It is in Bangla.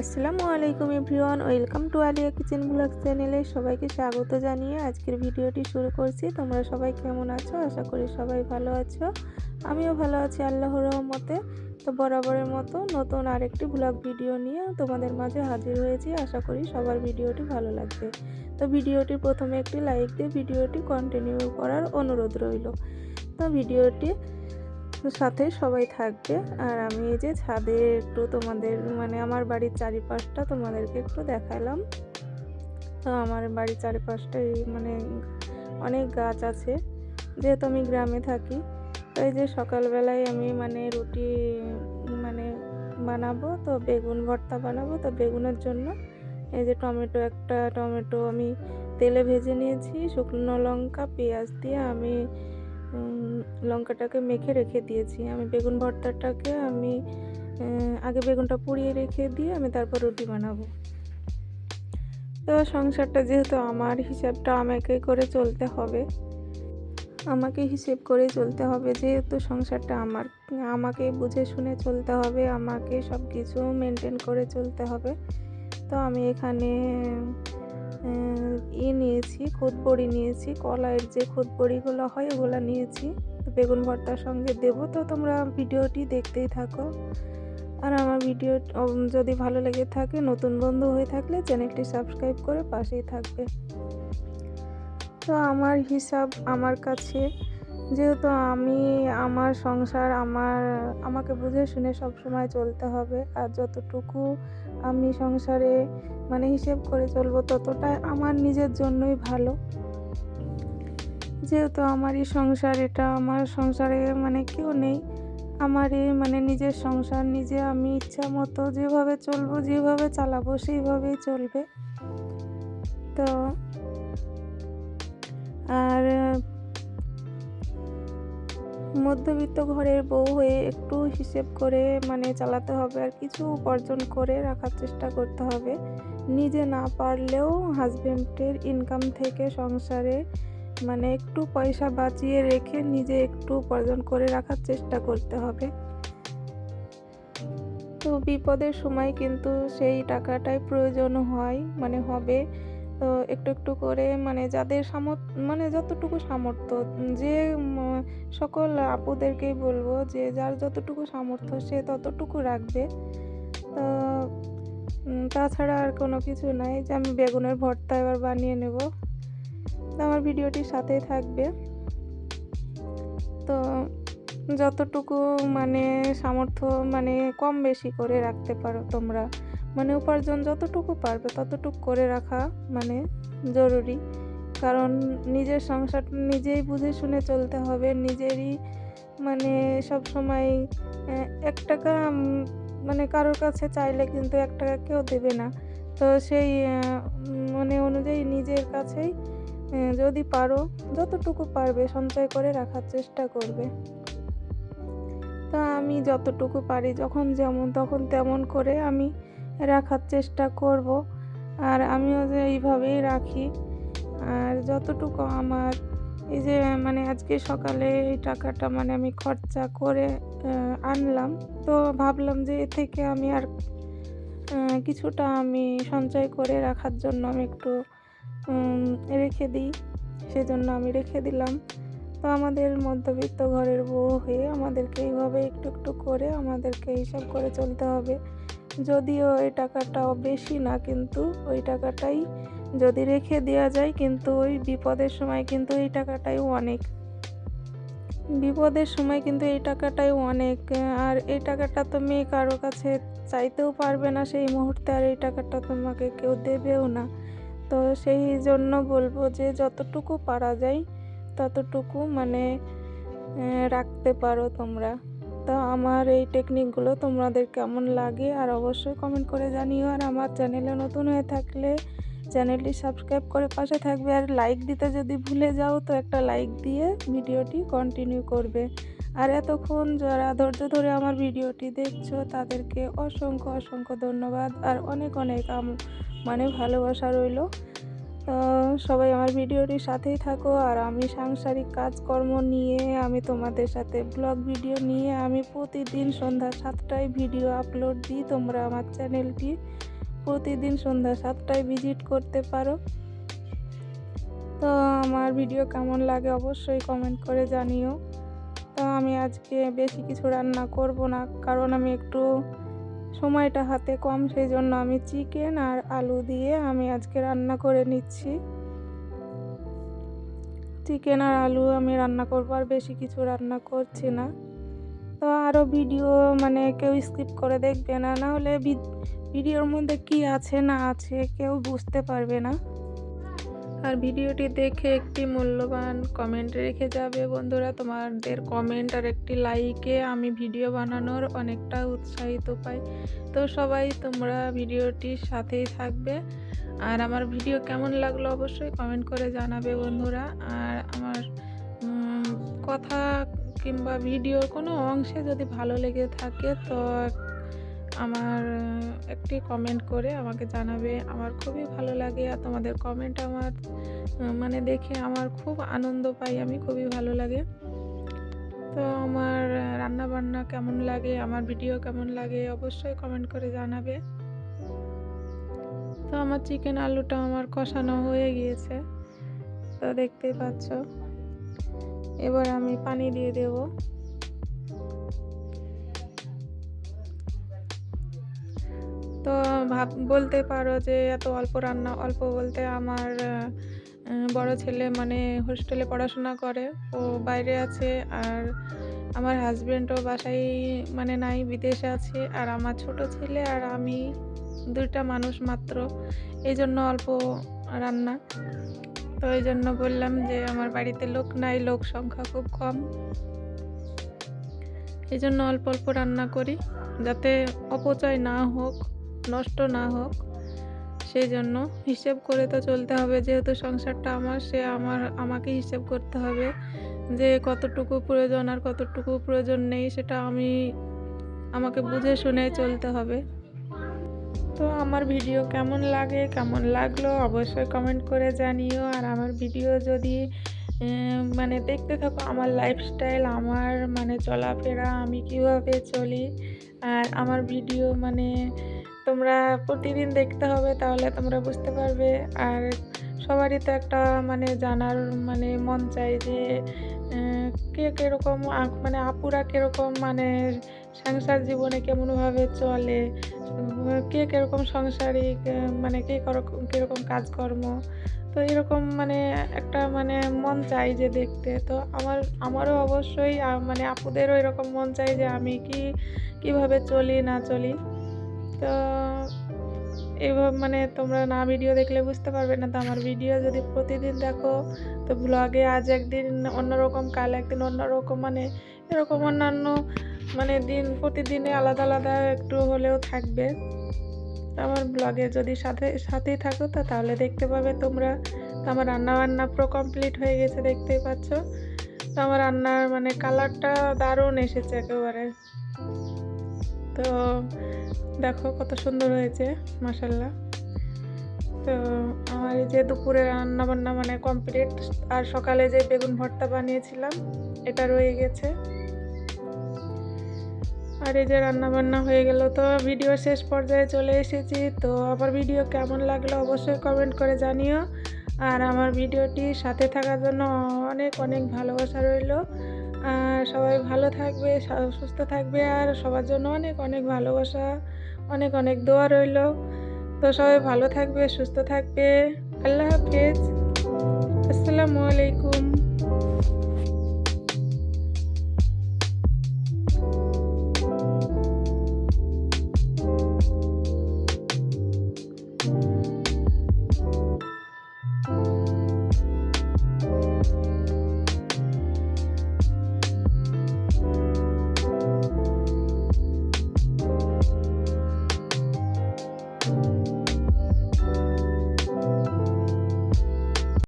আসসালামু আলাইকুম everyone, welcome to Alia kitchen blog চ্যানেলে সবাইকে স্বাগত জানিয়ে আজকের ভিডিওটি শুরু করছি। তোমরা সবাই কেমন আছো? আশা করি সবাই ভালো আছো। আমিও ভালো আছি আল্লাহ রহমতে। তো বরাবরের মতো নতুন আরেকটি ব্লগ ভিডিও নিয়ে তোমাদের মাঝে হাজির হয়েছি। আশা করি সবার ভিডিওটি ভালো লাগবে। তো ভিডিওটি প্রথমে একটি লাইক দিয়ে ভিডিওটি কন্টিনিউ করার অনুরোধ রইল। তো ভিডিওটি সাথে সবাই থাকবে। আর আমি এই যে ছাদে একটু তোমাদের মানে আমার বাড়ির চারিপাশটা তোমাদেরকে একটু দেখালাম। তো আমার বাড়ির চারিপাশটাই মানে অনেক গাছ আছে। যেহেতু আমি গ্রামে থাকি, তো এই যে সকালবেলায় আমি মানে রুটি মানে বানাবো, তো বেগুন ভর্তা বানাবো, তো বেগুনের জন্য এই যে টমেটো, একটা টমেটো আমি তেলে ভেজে নিয়েছি, শুকনো লঙ্কা, পেঁয়াজ দিয়ে আমি লঙ্কাটাকে মেখে রেখে দিয়েছি। আমি বেগুন ভর্তাটাকে আমি আগে বেগুনটা পুড়িয়ে রেখে দিয়ে আমি তারপর রুটি বানাবো। তো সংসারটা যেহেতু আমার হিসাবটা আমাকে করে চলতে হবে, আমাকে হিসেব করে চলতে হবে যেহেতু সংসারটা আমার, আমাকে বুঝে শুনে চলতে হবে, আমাকে সব কিছু মেনটেন করে চলতে হবে। তো আমি এখানে ই নিয়েছি খুদ নিয়েছি, কলাইয়ের যে খুদ হয় ওগুলো নিয়েছি। বেগুন ভর্তার সঙ্গে দেব, তো তোমরা ভিডিওটি দেখতেই থাকো। আর আমার ভিডিও যদি ভালো লেগে থাকে, নতুন বন্ধু হয়ে থাকলে চ্যানেলটি সাবস্ক্রাইব করে পাশেই থাকবে। তো আমার হিসাব আমার কাছে, যেহেতু আমি, আমার সংসার, আমার, আমাকে বুঝে শুনে সব সময় চলতে হবে, আর যতটুকু আমি সংসারে মানে হিসেব করে চলবো, ততটাই আমার নিজের জন্যই ভালো। যেহেতু আমারই সংসার, এটা আমার সংসারে মানে কেউ নেই। আমারই মানে নিজের সংসার, নিজে আমি ইচ্ছা মতো যেভাবে চলবো, যেভাবে চালাবো, সেইভাবেই চলবে। তো আর, মধ্যবিত্ত ঘরের বউ হয়ে একটু হিসেব করে মানে চালাতে হবে আর কিছু উপার্জন করে রাখার চেষ্টা করতে হবে। নিজে না পারলেও হাজব্যান্ডের ইনকাম থেকে সংসারে মানে একটু পয়সা বাঁচিয়ে রেখে নিজে একটু উপার্জন করে রাখার চেষ্টা করতে হবে। তো বিপদের সময় কিন্তু সেই টাকাটাই প্রয়োজন হয় মানে হবে। তো একটু একটু করে মানে যাদের সামর্থ্য মানে যতটুকু সামর্থ্য, যে সকল আপুদেরকেই বলব যে যার যতটুকু সামর্থ্য সে ততটুকু রাখবে। তো তাছাড়া আর কোনো কিছু নাই যে আমি বেগুনের ভর্তা এবার বানিয়ে নেব। আমার ভিডিওটির সাথেই থাকবে। তো যতটুকু মানে সামর্থ্য মানে কম বেশি করে রাখতে পারো তোমরা মানে উপার্জন যতটুকু পারবে ততটুকু করে রাখা মানে জরুরি। কারণ নিজের সংসার নিজেই বুঝে শুনে চলতে হবে, নিজেরই মানে সব সময় এক টাকা মানে কারোর কাছে চাইলে কিন্তু এক টাকা কেউ দেবে না। তো সেই মানে অনুযায়ী নিজের কাছেই যদি পারো, যতটুকু পারবে সঞ্চয় করে রাখার চেষ্টা করবে। তা আমি যতটুকু পারি, যখন যেমন তখন তেমন করে আমি রাখার চেষ্টা করব। আর আমিও যে এইভাবেই রাখি, আর যতটুকু আমার এই যে মানে আজকে সকালে এই টাকাটা মানে আমি খরচা করে আনলাম, তো ভাবলাম যে এ থেকে আমি আর কিছুটা আমি সঞ্চয় করে রাখার জন্য আমি একটু রেখে দিই। সেজন্য আমি রেখে দিলাম। তো আমাদের মধ্যবিত্ত ঘরের বউ হয়ে আমাদেরকে এইভাবে একটু একটু করে আমাদেরকে হিসাব করে চলতে হবে। যদিও এই টাকাটাও বেশি না, কিন্তু ওই টাকাটাই যদি রেখে দেওয়া যায়, কিন্তু ওই বিপদের সময় কিন্তু এই টাকাটাই অনেক। বিপদের সময় কিন্তু এই টাকাটাই অনেক। আর এই টাকাটা তুমি কারও কাছে চাইতেও পারবে না সেই মুহূর্তে, আর এই টাকাটা তোমাকে কেউ দেবেও না। তো সেই জন্য বলব যে যতটুকু পারা যায়, ততটুকু মানে রাখতে পারো তোমরা। তো আমার এই টেকনিকগুলো তোমাদের কেমন লাগে আর অবশ্যই কমেন্ট করে জানিও। আর আমার চ্যানেলে নতুন হয়ে থাকলে চ্যানেলটি সাবস্ক্রাইব করে পাশে থাকবে আর লাইক দিতে যদি ভুলে যাও তো একটা লাইক দিয়ে ভিডিওটি কন্টিনিউ করবে। আর এতক্ষণ যারা ধৈর্য ধরে আমার ভিডিওটি দেখছ, তাদেরকে অসংখ্য অসংখ্য ধন্যবাদ আর অনেক অনেক মানে ভালোবাসা রইল। সবাই আমার ভিডিওটির সাথেই থাকো আর আমি সাংসারিক কাজকর্ম নিয়ে, আমি তোমাদের সাথে ব্লগ ভিডিও নিয়ে, আমি প্রতিদিন সন্ধ্যা সাতটায় ভিডিও আপলোড দিই। তোমরা আমার চ্যানেলটি প্রতিদিন সন্ধ্যা সাতটায় ভিজিট করতে পারো। তো আমার ভিডিও কেমন লাগে অবশ্যই কমেন্ট করে জানিও। তো আমি আজকে বেশি কিছু রান্না করব না, কারণ আমি একটু সময়টা হাতে কম সেই জন্য আমি চিকেন আর আলু দিয়ে আমি আজকে রান্না করে নিচ্ছি। চিকেন আর আলু আমি রান্না করব আর বেশি কিছু রান্না করছি না। তো আরও ভিডিও মানে কেউ স্কিপ করে দেখবে না না হলে ভিডিওর মধ্যে কি আছে না আছে কেউ বুঝতে পারবে না। আর ভিডিওটি দেখে একটি মূল্যবান কমেন্ট রেখে যাবে বন্ধুরা। তোমাদের কমেন্ট আর একটি লাইকে আমি ভিডিও বানানোর অনেকটা উৎসাহিত পাই। তো সবাই তোমরা ভিডিওটির সাথেই থাকবে। আর আমার ভিডিও কেমন লাগল অবশ্যই কমেন্ট করে জানাবে বন্ধুরা। আর আমার কথা কিংবা ভিডিওর কোনো অংশে যদি ভালো লেগে থাকে তো আমার একটি কমেন্ট করে আমাকে জানাবে। আমার খুবই ভালো লাগে আর তোমাদের কমেন্ট আমার মানে দেখে আমার খুব আনন্দ পাই, আমি খুবই ভালো লাগে। তো আমার রান্না বান্না কেমন লাগে, আমার ভিডিও কেমন লাগে অবশ্যই কমেন্ট করে জানাবে। তো আমার চিকেন আলুটা আমার কষানো হয়ে গিয়েছে, তো দেখতেই পাচ্ছ। এবার আমি পানি দিয়ে দেবো। তো ভাব, বলতে পারো যে এত অল্প রান্না, অল্প বলতে আমার বড় ছেলে মানে হোস্টেলে পড়াশোনা করে, ও বাইরে আছে আর আমার হাজব্যান্ডও বাসায় মানে নাই, বিদেশে আছে আর আমার ছোট ছেলে আর আমি দুইটা মানুষ মাত্র এই জন্য অল্প রান্না। তো এই জন্য বললাম যে আমার বাড়িতে লোক নাই, লোক সংখ্যা খুব কম। এই জন্য অল্প অল্প রান্না করি, যাতে অপচয় না হোক। নষ্ট না হোক, সেই জন্য হিসেব করে তো চলতে হবে। যেহেতু সংসারটা আমার, সে আমার, আমাকে হিসেব করতে হবে যে কতটুকু প্রয়োজন আর কতটুকু প্রয়োজন নেই, সেটা আমি, আমাকে বুঝে শুনে চলতে হবে। তো আমার ভিডিও কেমন লাগে, কেমন লাগল অবশ্যই কমেন্ট করে জানিও। আর আমার ভিডিও যদি মানে দেখতে থাকো আমার লাইফস্টাইল আমার মানে চলাফেরা, আমি কীভাবে চলি, আর আমার ভিডিও মানে তোমরা প্রতিদিন দেখতে হবে, তাহলে তোমরা বুঝতে পারবে। আর সবারই তো একটা মানে জানার মানে মন চাই যে কে কীরকম মানে আপুরা কীরকম মানে সংসার জীবনে কেমনভাবে চলে, কে কীরকম সংসারিক মানে কে কীরকম কাজকর্ম। তো এরকম মানে একটা মানে মন চাই যে দেখতে। তো আমার, আমারও অবশ্যই মানে আপুদেরও এরকম মন চাই যে আমি কি, কীভাবে চলি, না চলি। তো এভাবে মানে তোমরা না ভিডিও দেখলে বুঝতে পারবে না। তো আমার ভিডিও যদি প্রতিদিন দেখো, তো ব্লগে আজ একদিন অন্যরকম, কাল একদিন অন্যরকম মানে এরকম অন্যান্য মানে দিন প্রতিদিনে আলাদা আলাদা একটু হলেও থাকবে। আমার ব্লগে যদি সাথে, সাথেই থাকো, তো তাহলে দেখতে পাবে তোমরা। তো আমার রান্না বান্না পুরো কমপ্লিট হয়ে গেছে, দেখতেই পাচ্ছ। তো আমার রান্নার মানে কালারটা দারুণ এসেছে একেবারে। তো দেখো কত সুন্দর হয়েছে মাসাল্লাহ তো আমার এই যে দুপুরে রান্না বান্না মানে কমপ্লিট আর সকালে যে বেগুন ভর্তা বানিয়েছিলাম, এটা রয়ে গেছে। আর এই যে রান্না বান্না হয়ে গেল, তো ভিডিও শেষ পর্যায়ে চলে এসেছি। তো আমার ভিডিও কেমন লাগল অবশ্যই কমেন্ট করে জানিও। আর আমার ভিডিওটি সাথে থাকার জন্য অনেক অনেক ভালোবাসা রইল। সবাই ভালো থাকবে সুস্থ থাকবে আর সবার জন্য অনেক অনেক ভালোবাসা, অনেক অনেক দোয়া রইল। তো সবাই ভালো থাকবে, সুস্থ থাকবে। আল্লাহ হাফিজ। আসসালামু আলাইকুম।